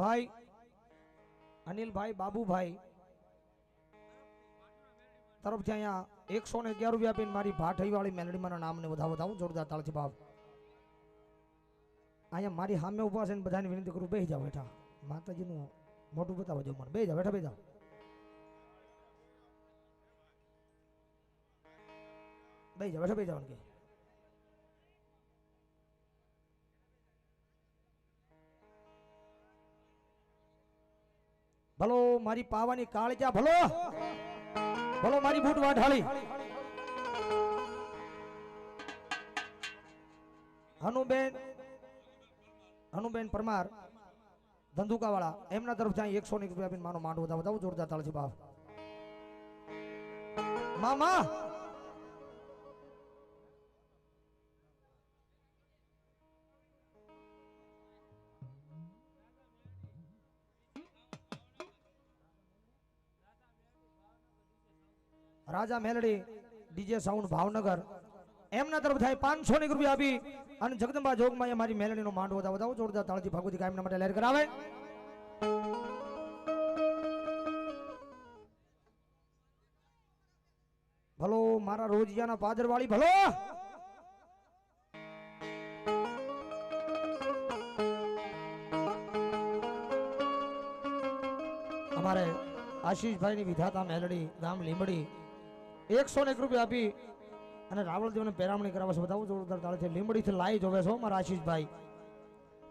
અનિલભાઈ અનિલભાઈ, બાબુભાઈ, તરફથી અહીંયા એકસો ને અગિયાર રૂપિયા આપીને મારી ભાઠઈ વાળી મેલડીમાંના નામને વધાવો વધાવું, જોરદાર તાળથી ભાવ. અહીંયા મારી સામે ઊભા છે ને બધાને વિનંતી કરું બે જાઓ બેઠા માતાજીનું મોટું બતાવો જો મને. બે જાઓ બેઠા બે જાઓ. બે જાઓ બેઠા બે જાઓ કે. ભલો, મારી પાવાની કાળજા ભલો. ભલો, મારી બૂટ વાઢાળી. હનુબેન હનુબેન પરમાર ધંધુકા વાળા એમના તરફ જાય એકસો એક રૂપિયા માનો માંડવો. વધાવો જોરદાર તાળથી બાપ મામા રાજા મેલડી, ડીજે સાઉન્ડ ભાવનગર. એમના તરફ થાય પાંચસો ની રૂપિયા આપી અને જગદંબા જોગમાં મારી મેલડીનો માંડવો વધાવો જોરદાર તાળથી ભગવતી કાયમના માટે લહેર કરાવે. ભલો, મારા રોજિયાના પાદરવાળી, ભલો! અમારે આશીષભાઈની વિધાતા મેલડી ગામ લીંબડી એકસો ને એક રૂપિયા આપી અને રાવળદેવને પેરામણી કરાવે છે. બતાવો જોરદાર તાળથી. લીંબડીથી લાઈ જોવે છો મારા આશીષભાઈ.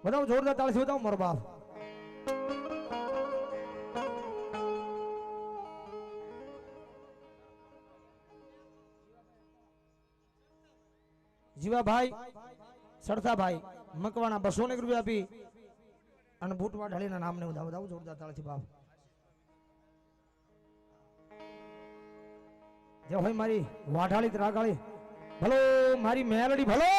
બતાવો જોરદાર તાળથી બતાવો મારો બાપ. જીવાભાઈ, સરથાભાઈ મકવાના બસો ને રૂપિયા આપી અને બૂટવા ઢાળીના નામને બધા બધા જોરદાર તાળથી બાપ. જે ભાઈ મારી વાઢાળી રાગાળી ભલો, મારી મેલડી, ભલો.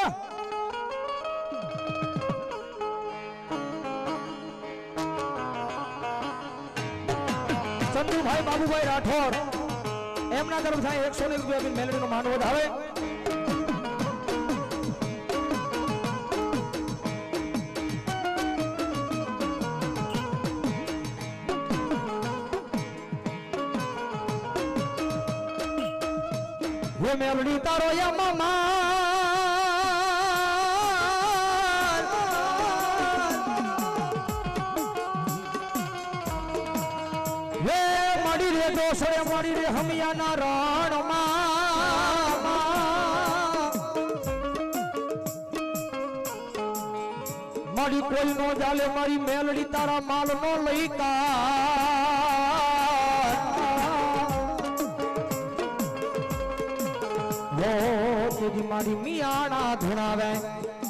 ચંદુભાઈ, બાબુભાઈ રાઠોડ. એમના તરફ થાય એકસો ને રૂપિયા મેલડીનો માન વધાવે. હે તારો યા મામા હે મડી રે દોસરે મડી રે હમિયાના રણમાં. મારી કોઈ નો જાલે, મારી મેલડી તારા માલ નો લઈ કા વો તુજી મારી મિયાણા ધુણાવે.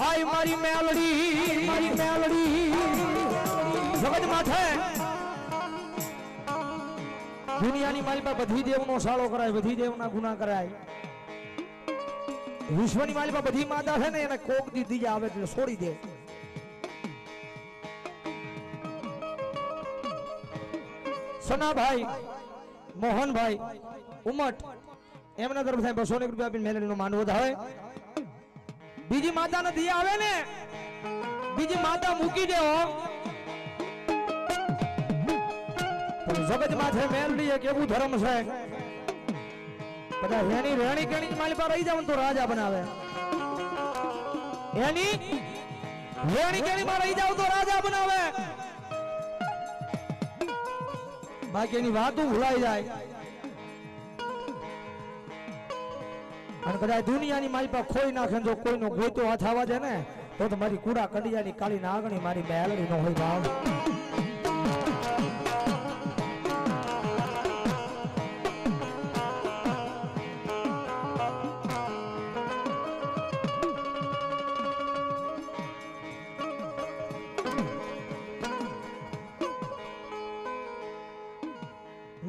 આય મારી મેલડી મારી મેલડી, જગત માથે. દુનિયાની મારી પાસે બધી દેવનો સાળો કરાય, બધી દેવના ગુના કરાય. વિશ્વની મારી પાસે બધી માતા છે ને, એને કોક દીધી આવે એટલે છોડી દે. સનાભાઈ, મોહનભાઈ, ઉમટ એમના તરફ સાહેબ બસો રૂપિયા આપીને મેલડીનો માંડવો વધાવે બીજી માતા નથી આવે ને, બીજી માતા મૂકી દેવો મારી પાસે રહી જાવ તો રાજા બનાવે. રેણી કેણી માં રહી જાવ તો રાજા બનાવે. બાકી એની વાતો ભૂલાઈ જાય. અને દુનિયાની મારી પાસે ખોઈ નાખે ને જો કોઈનો ગોતો હાથ આવા છે ને, તો મારી કુડા કડિયાની કાળી નાગણી મારી બેલડી નો હોય ભાવ.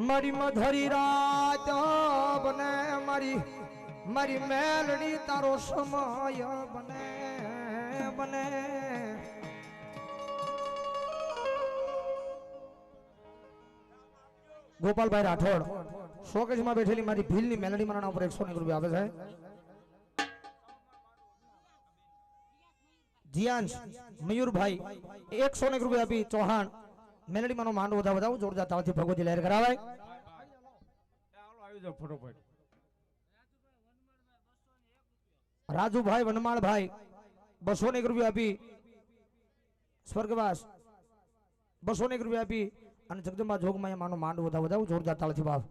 મારી મધરી રાત બને મારી મારી મેલડી તારો સમય બને બને. ગોપાલભાઈ રાઠોડ શોકેશમાં બેઠેલી મારી ભીલની મેલડી મારા ઉપર એકસો ને રૂપિયા આવે છે. જીયાંશ, મયુરભાઈ, એકસો એક રૂપિયા આપી ચૌહાણ. મેલડીમાં નો માંડ વધાવો વધાવો જોરદાર તાવથી ભગવતી લહેર કરાવાય. આવી ફટોફટ. રાજુભાઈ વનમાળભાઈ બસો ને રૂપિયા આપી. સ્વર્ગવાસ બસો ને રૂપિયા આપી. અને જગદંબા જોગમાં માનો માંડ વધાવ. વધાવ જોરદાર તાળથી ભાવ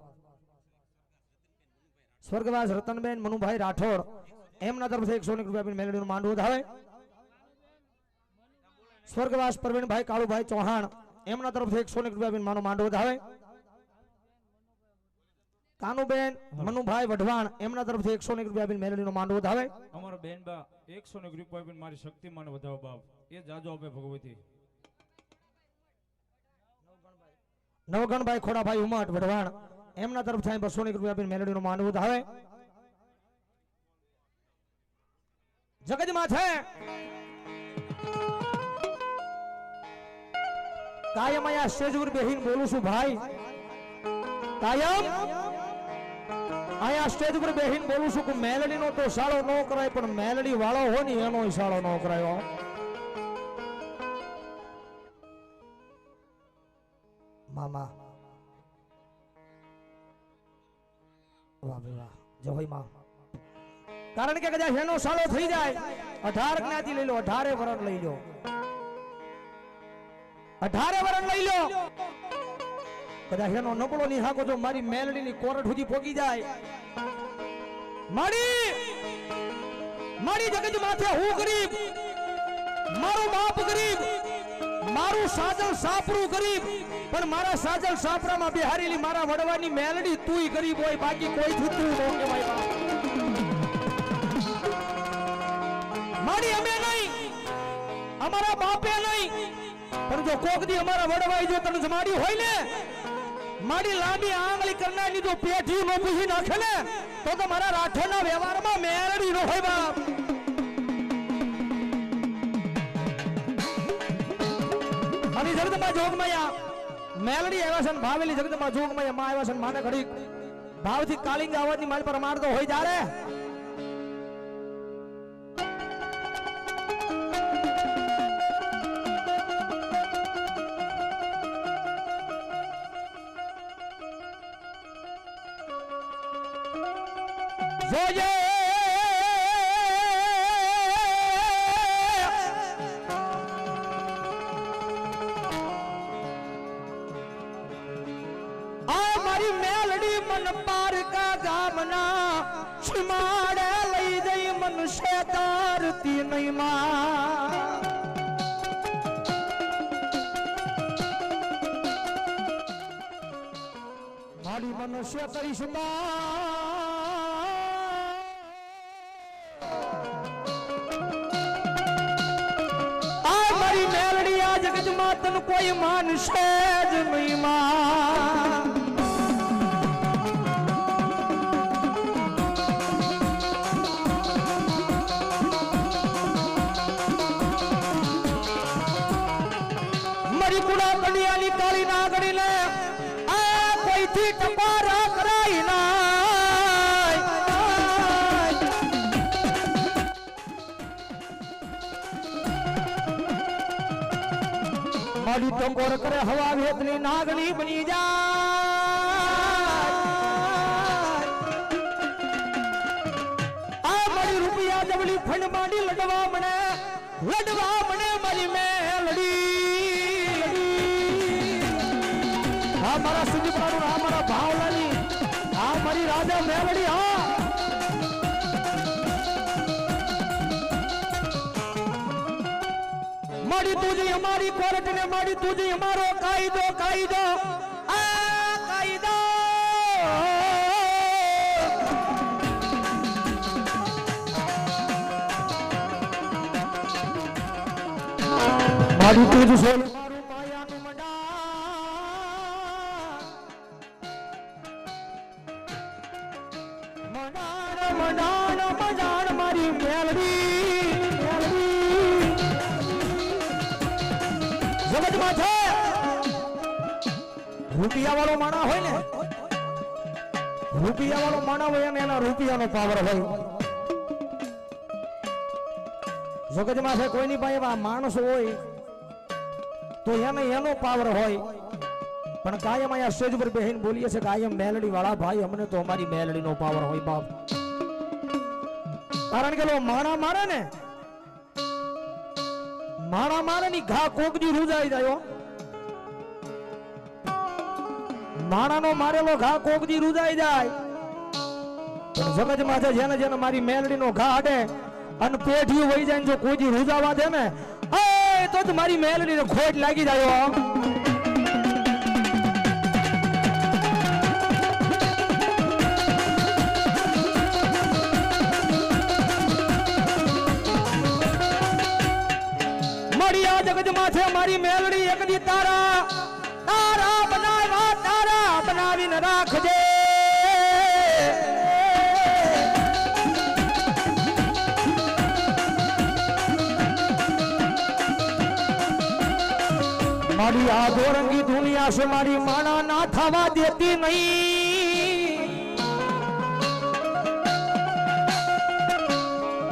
સ્વર્ગવાસ, રતનબેન, મનુભાઈ રાઠોડ, એમના તરફથી એકસો ને રૂપિયા આપીને મેલેડીનું માંડ વધાવે. સ્વર્ગવાસ પ્રવીણભાઈ કાળુભાઈ ચૌહાણ, એમના તરફથી એકસો ને રૂપિયા આપીને માનો માંડ વધાવે. કાનુબેન મનુભાઈ વઢવાણ એમના તરફથી એકસો એક રૂપિયા આપીને મેલડીનો માંડ વધાવે. અમારા બેન બા એકસો એક રૂપિયા આપીને મારી શક્તિમાન વધાવો બાપ. એ જાજો આપે ભગવતી. નવગણભાઈ ખોડાભાઈ ઉમટ વઢવાણ એમના તરફ થાય બસો એક રૂપિયા આપીને મેલડીનો માંડ વધાવે. જગતમાં છે. કાયમ અહીંયા સ્ટેજ ઉપર બેહીને બોલું છું ભાઈ. કાયમ અહીંયા સ્ટેજ ઉપર બેહીને બોલું છું કે મેલડીનો તો સાળો ન કરાય, પણ મેલડી વાળો હોય ને એનો સાળો ન કરાયો મામા. કારણ કે કદાચ એનો સાળો થઈ જાય, અઢાર જ્ઞાતિ લઈ લો, અઢારે વરણ લઈ લો. અઢારે વરણ લઈ લો. કદાચ એનો નબળો નિહાકો જો મારી મેલડીની કોરટ સુધી પોગી જાય. મારી મારી જગત માથે હું ગરીબ. મારો બાપ ગરીબ. મારું સાજલ સાપરું ગરીબ. પણ મારા સાજલ સાપરામાં બિહારેલી મારા વડવાની મેલડી તુંય ગરીબ હોય, બાકી કોઈ થતું ન કહેવાય. મારી અમે નહીં. અમારા બાપે નહીં. પણ જો કોક દી અમારા વડવાઈ જો તને જમાડી હોય ને મારી લાંબી આંગળી કરનારની જો પેઢી નો નાખે ને, તો તો રાઠોડના વ્યવહારમાં મેલડી નો હોય બાપ. અને જગદંબા જોગમાયા. મેલડી આવ્યા છે ભાવેલી જગદંબા જોગમાયા. માં આવ્યા છે માને ઘડી ભાવથી કાલિંગ આવવાની માલ પર મારતો હોય જ્યારે તન કોઈ માનશે જ નહીં મારી કુડા કડિયાની કાળી નાગડીને આ કોઈથી ટપારા મારી ટંગોર કરે હવા વેદની નાગણી બની જાય. આ મારી રૂપિયા જબલી ફંડ માંડી લડવા મને લડવા મને મારી મેલડી. આ મારા સુજીપરાનું આ મારા ભાવલાની, આ મારી રાજા મેલડી, હા. મારી તુજી, અમારી કોર્ટ ને મારી તુજી, અમારો કાયદો કાયદો. આ કાયદો. મારી તુજ છે વાળો માણા હોય ને રૂપિયા વાળો માણા હોય એના રૂપિયાનો પાવર હોય. જગતમાં છે કોઈની પાસે એવા માણસ હોય, તો એને એનો પાવર હોય. પણ કાયમ અહીંયા સ્ટેજ પર બેહીને બોલીએ છીએ કાયમ મેલડી વાળા ભાઈ, અમને તો અમારી મેલડીનો પાવર હોય બાપ. કારણ કે માણા મારે ને, માણા મારે ની ઘા કોકજી રૂજાઈ જાય માણાનો મારેલો ઘા કોકજી રૂજાઈ જાય પણ જગતમાં છે જેને જેને મારી મેલડીનો ઘા અડે, અને પેઢીઓ વહી જાય જો કોઈ રૂજાવા દે ને તો જ મારી મેલડીને ખોટ લાગી જાય હો. મળ્યા જગતમાં છે મારી મેલડી એક દી તારા તારા બનાવ્યા તારા બનાવીને રાખજે. મારી આ ધોરંગી દુનિયા છે, મારી માણા ના થવા દેતી નહીં.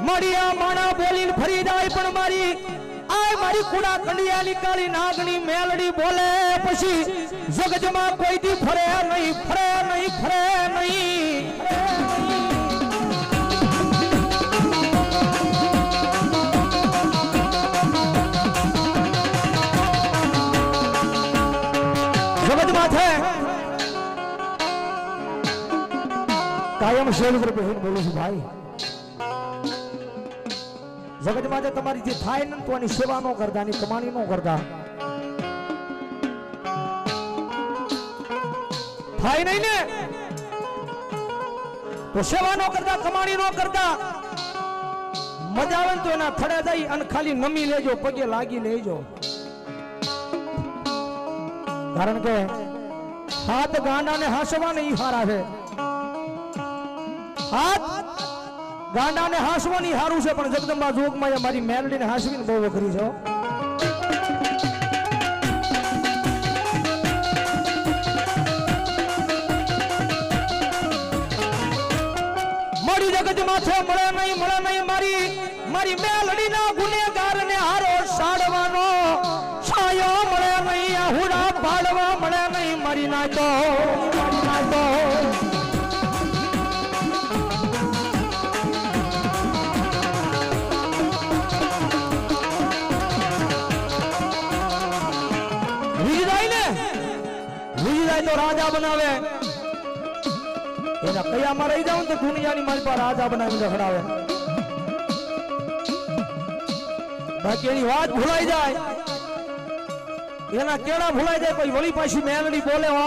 મારી આ માણા બોલીને ફરી જાય પણ મારી મારી કુડા કંડિયાલી કાળી નાગણી મેલડી બોલે પછી જગજમાં કોઈ દી ફરે નહીં ફરે નહીં ફરે નહીં. જગજમાં છે. કાયમ શેલ ઉપર બોલું છું, ભાઈ. જગતમાં જે તમારી જે થાય ને તો એની સેવા નો કરતા એની કમાણી નો કરતા. થાય નહીં ને? તો સેવા નો કરતા, કમાણી નો કરતા. મજા આવે તો એના થડે જઈ અને ખાલી નમી લેજો, પગે લાગી લેજો. કારણ કે હાથ ગાંડા ને હાંસવા ને ઈ હારા છે હાથ ગાંડાને હાંસવાની હારું છે, પણ જગદંબા જોગમાં મારી મેલડીને હાંસવીને બહુ વખરી છો. મારી જગત માથે મળે નહીં મળે નહીં મારી મારી મેલડીના સાડવાનો છાયો મળે નહીં, આહુડા પાડવા મળે નહીં મારી નાખો બનાવે? એના કયામાં રહી જાવ તો દુનિયાની મારી પાસે રાજા બનાવીને રખડાવે. બાકી એની વાત ભૂલાઈ જાય. એના કેળા ભૂલાઈ જાય પછી વળી પાછી મેલડી બોલે, હો.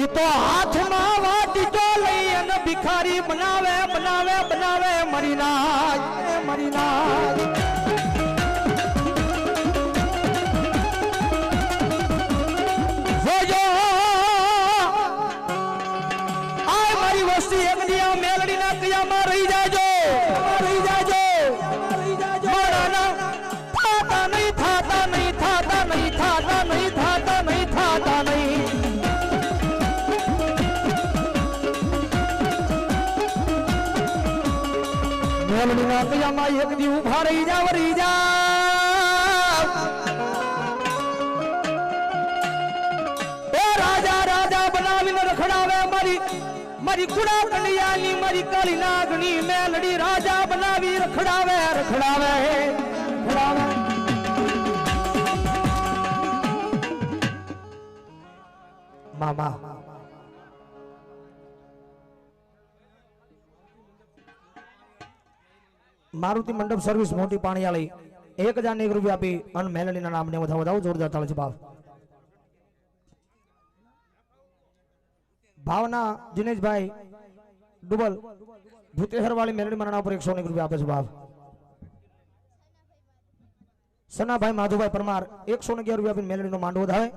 ઈ તો હાથમાં વાટીચો લઈ અને ભિખારી બનાવે બનાવે બનાવે, મરી નાય મરી નાય. કયામાં એક દી ઊભા રહી જાવ રહી જાવ એ રાજા રાજા બનાવીને રખડાવે મારી મારી કુડા કન્યાની મારી કાળી નાગણી મેલડી રાજા બનાવી રખડાવે રખડાવે. મામા મારુતિ મંડપ સર્વિસ મોટી પાણીયાળી, એક હજાર એક રૂપિયા આપી અને મેલડીના નામને વધાવો વધાવો જોરદાર છે ભાવ. ભાવના દિનેશભાઈ ડુબલ ભૂતેહર વાળી મેલડી મરણા ઉપર એકસો એક રૂપિયા આપે છે ભાવ. સનાભાઈ માધુભાઈ પરમાર, એકસો ને અગિયાર રૂપિયા આપીને મેલડીનો માંડવો વધાવે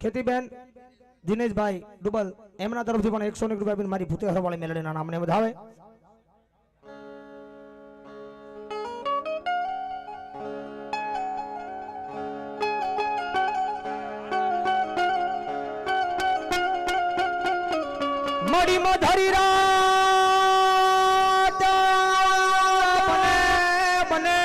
ખેતીબેન દિનેશભાઈ ડુબલ, એમના તરફથી પણ એકસો એક રૂપિયા આપીને મારી ભૂતેહર વાળી મેલડીના નામને વધાવે ઘડીમાં ધરી રાત. બને બને.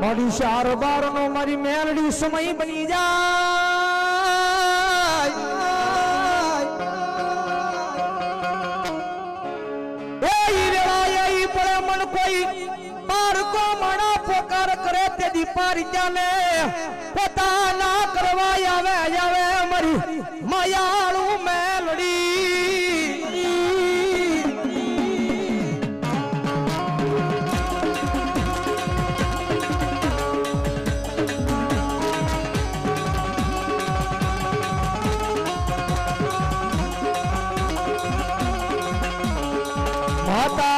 મારી શાર બાર નો મારી મેલડી સમય બની જા તે દીપારી ચાલે પોતાના કરવા આવે આવે મારી માયાળું મેલડી. માતાજી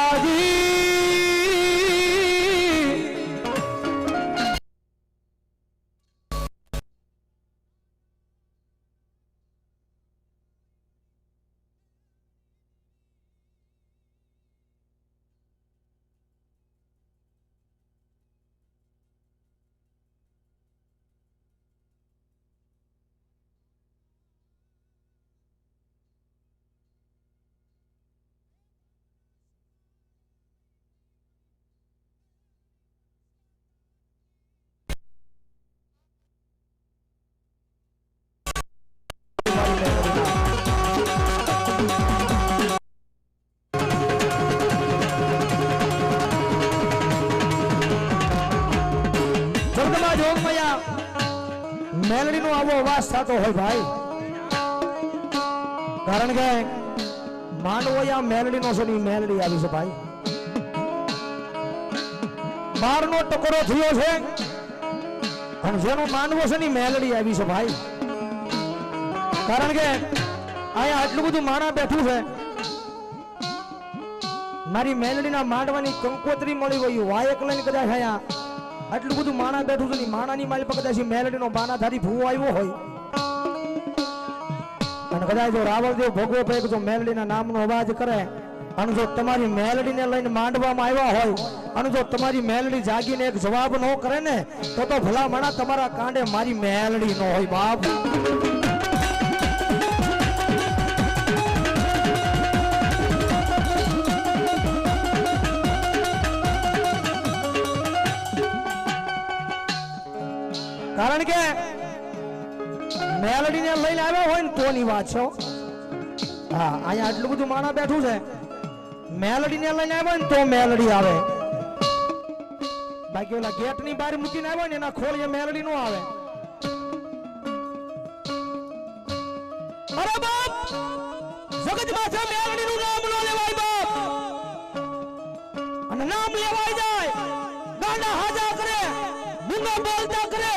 જગદંબા મેલડી નો આવો અવાજ થતો હોય ભાઈ. કારણ કે માંડવો યા મેલડીનો છે ને મેલડી આવી છે ભાઈ. બારનો ટકોરો થયો છે. અને જેનો માનવો છે ની મેલડી આવી છે ભાઈ. કારણ કે અહીંયા આટલું બધું માણા બેઠું છે. મારી મેલડીના માંડવાની કંકોત્રી મળી ગઈ વાયક લઈને કદાચ અહીંયા આટલું બધું માણા બેઠું છે માણાની માલ પર કદાચ મેલડીનો બાનાધારી ભૂવો આવ્યો હોય. અને કદાચ જો રાવણદેવ ભોગવો ભાઈ જો મેલડીના નામનો અવાજ કરે, અને જો તમારી મેલડીને લઈને માંડવામાં આવ્યા હોય, અને જો તમારી મેલડી જાગીને એક જવાબ ન કરે ને, તો તો ભલા માણા તમારા કાંડે મારી મેલડી ન હોય બાપ. મેલડીને લઈને આવ્યા હોય ને તોની વાત છો હા. અહીંયા આટલું બધું માણા બેઠું છે. મેલડીને લઈને આવ્યો ને તો મેલડી આવે. બાકી ઓલા ગેટની બહાર મૂકીને આવ્યો ને એના ખોળીએ મેલડી નો આવે. અરે બાપ! જગતમાં છે મેલડીનું નામ નો લેવાય બાપ. અને નામ લેવાય જાય. ગાંડા હાજા કરે મૂંગા બોલતા કરે,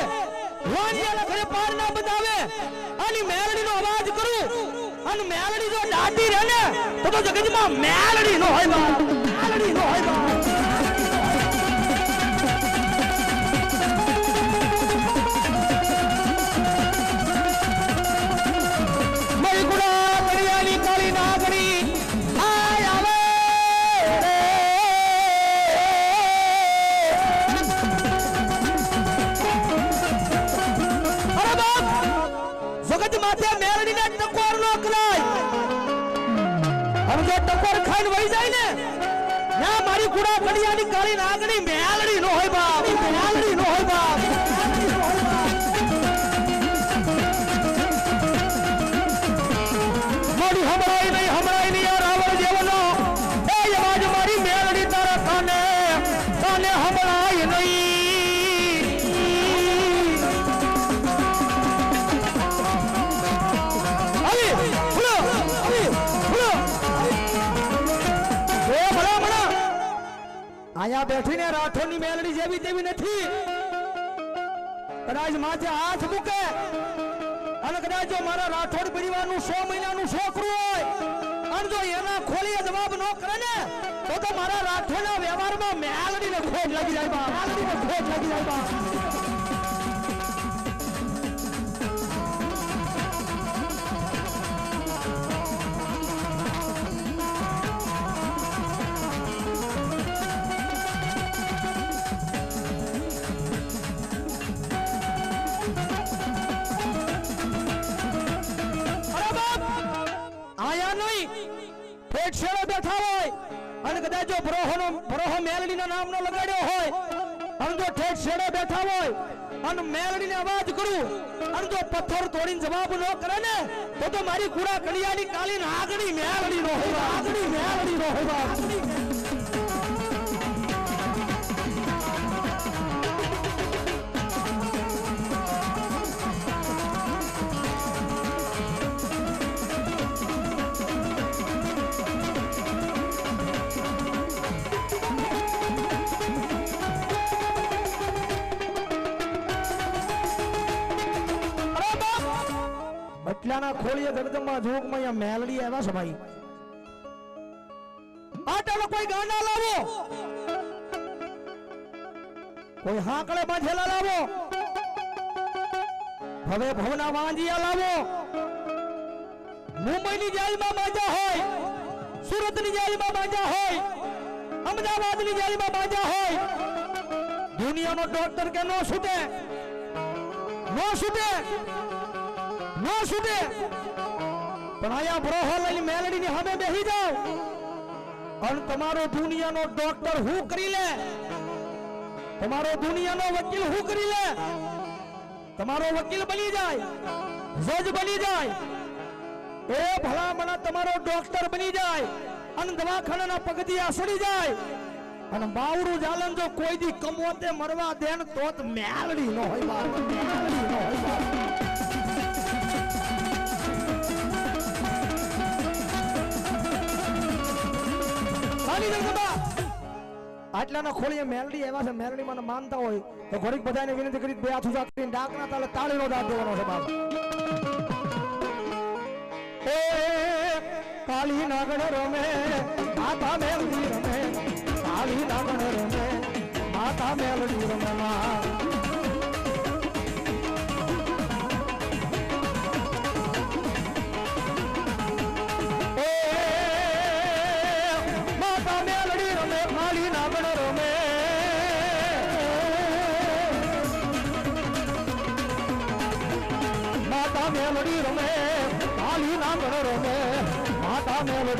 વાણિયા ઘરે પાર ના બતાવે આની મેલડીનો અવાજ કરું અને મેલડી જો દાટી રહે ને, તો તો જગતમાં મેલડી નો હોય બાપ. કડિયાની કાળી અહીંયા બેઠીને રાઠોડની મેલડી જેવી તેવી નથી. કદાચ માથે હાથ મૂકે અને કદાચ જો મારા રાઠોડ પરિવારનું સો મહિનાનું છોકરું હોય અને જો એના ખોલીએ જવાબ ન કરે ને, તો તો મારા રાઠોડના વ્યવહારમાં મેલડીને ખોટ લાગી જાય મેલડીને ખોટ લાગી જાય બેઠા નામનો લગાડ્યો હોય, અને જો ઠેઠ કરું, અને જો પથ્થર તોડીને જવાબ ન કરે ને, તો તો મારી કુરા કડિયાની કાલી નાગણી મેલડી નો હોય નાગણી મેલડી નો હોય બટલાના ખોળીએ જગદંબા જોગમાં અહીંયા મેલડી આવ્યા છે ભાઈ આ ચાલો કોઈ ગાંડા લાવો કોઈ હાંકળે બાંધેલા લાવો હવે ભવના વાંજિયા લાવો મુંબઈની જેલમાં બાંધ્યા હોય સુરતની જેલમાં બાંધ્યા હોય અમદાવાદની જેલમાં બાંધ્યા હોય દુનિયાનો ડોક્ટર કે નો છૂટે નો છૂટે નો છૂટે. પણ આયા બ્રોહો લઈને મેલડીની સામે બેસી જાઓ. અને તમારો દુનિયાનો ડોક્ટર હું કરી લે? તમારો દુનિયાનો વકીલ હું કરી લે? તમારો વકીલ બની જાય, જજ બની જાય. એ ભલામણા તમારો ડોક્ટર બની જાય અને દવાખાનાના પગથિયા સડી જાય. અને બાવરું જાલન જો કોઈ દી કમોતે મરવા દેન તો મેળડી મેલડી નો હોય મેલડી નો હોય આટલાના ખોળીએ મેલડી એવા છે, મેલડી મને માનતા હોય, તો ઘડીક બધાને વિનંતી કરી, બે હાથ ઉજા કરીને ડાકના તાલે તાળીનો દાંત દેવાનો છે બાપ. એ કાળી નાગણ રમે, માતા મેલડી રમે કાળી નાગણ રમે, માતા મેલડી રમે માં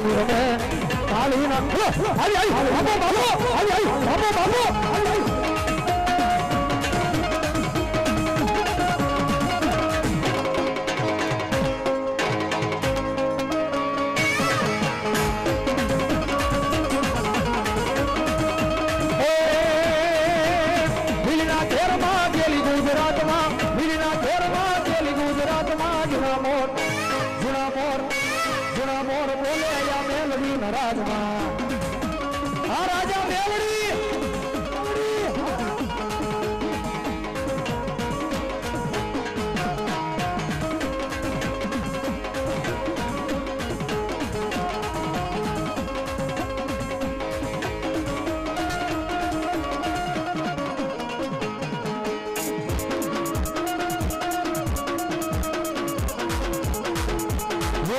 કાળી નાગણ આઈ આઈ બાબો બાબો આઈ આઈ બાબો બાબો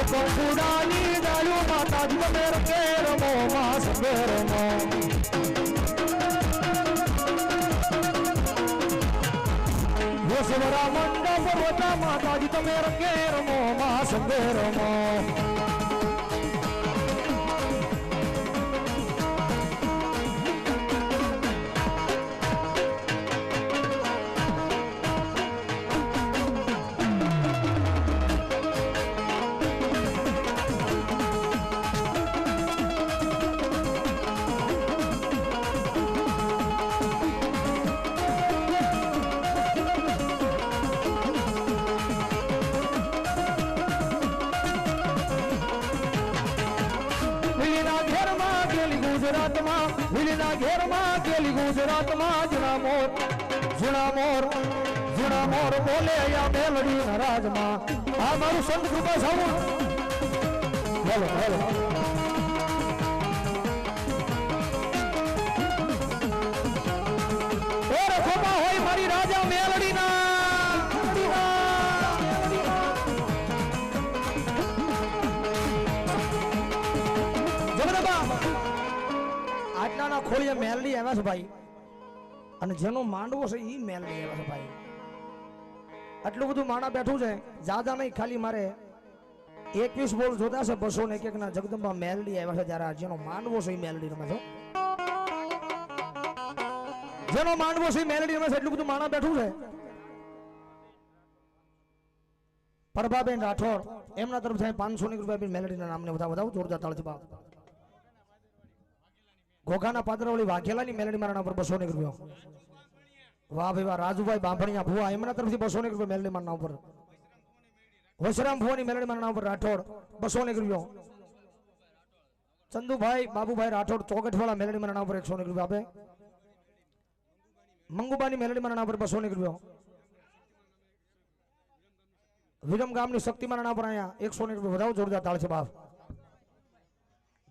શંકુડાની ડાળો માતા જ મેર કેરમો માસ મેરમો વસવરા મંડપ વટા માતાજી તમે રંગે માસ રમો ગુજરાતમાં મિલીના ઘેરમાં ગેલી ગુજરાતમાં, જુના મોર જુના મોર જુના મોર બોલે અહીંયા મેલડી રાજમાં આ મારું સંત કૃપા સાવું હેલો હેલો આટલાના ખોળીએ મેલડી આવ્યા છે ભાઈ? અને જેનો માંડવો છે ઈ મેલડી આવ્યા છે ભાઈ. આટલું બધું માણા બેઠું છે જાદા નહીં, ખાલી મારે એકવીસ બોલ જોતા છે, બસો ને એક ના જગદંબા મેલડી આવ્યા છે જયારે જેનો માંડવો છે એ મેલડી રમે છે. જેનો માંડવો છે મેલેડી રમે છે, એટલું બધું માણા બેઠું છે. પ્રભાબેન રાઠોડ, એમના તરફથી પાંચસો ની રૂપિયા મેલડીના નામને બધા બધા જોરદાર તાળથી બાપ. ઘોઘાના પાત્રવળી વાઘેલાની મેલેડી મારા નામ પર બસો ની રૂપિયા વાહ ભાઈ વાહ, રાજુભાઈ બાંભણિયા ભુવા, એમના તરફથી બસો ની રૂપિયા મેલેડી મારા નામ પર વશરામ ભુવાની મેલેડી મારા નામ પર રાઠોડ બસો ની રૂપિયા ચંદુભાઈ, બાબુભાઈ રાઠોડ ચોકઠવાળા મેલેડી મારા નામ પર એકસો ની રૂપિયા આપે મંગુબાની મેલેડી મારા નામ પર બસો ની રૂપિયા વિરમ ગામની શક્તિ મારા નામ પર અહીંયા એકસો ની રૂપિયા વધાવો જોરદાર તાળ છે બાપ.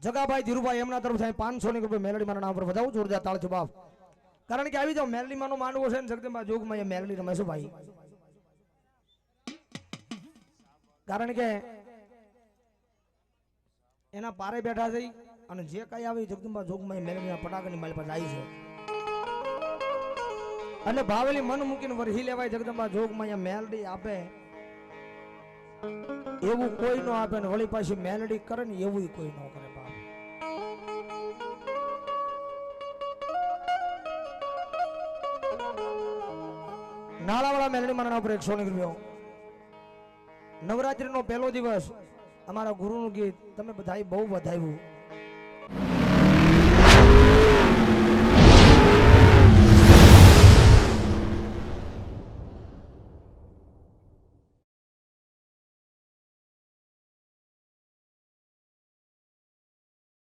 જગાભાઈ ધીરુભાઈ એમના તરફથી પાંચસો ની રૂપિયા મેલેડી મારા નામ પર વધાવું જોરદાર તાળ જવાબ કારણ કે આવી જાવ મેલડીમાં માનો માંડવો છે ને જગદંબા જોગમાં એ મેલડી રમેશો ભાઈ. કારણ કે એના પારે બેઠા થઈ અને જે કઈ આવે જગદંબા જોગમાં એ મેલડીના પટાકાની મારી પાસે આવી છે. અને ભાવેલી મન મૂકીને વરહી લેવાય જગદંબા જોગમાં એ મેલડી આપે. એવું કોઈ ન આપે ને વળી પાછી મેલડી કરે ને એવું કોઈ ન કરે. નાળાવાળા મેલડી મારા ઉપર એકસો ની રૂપિયો નવરાત્રીનો પહેલો દિવસ અમારા ગુરુનું ગીત તમે બધાએ બહુ વધાવ્યું.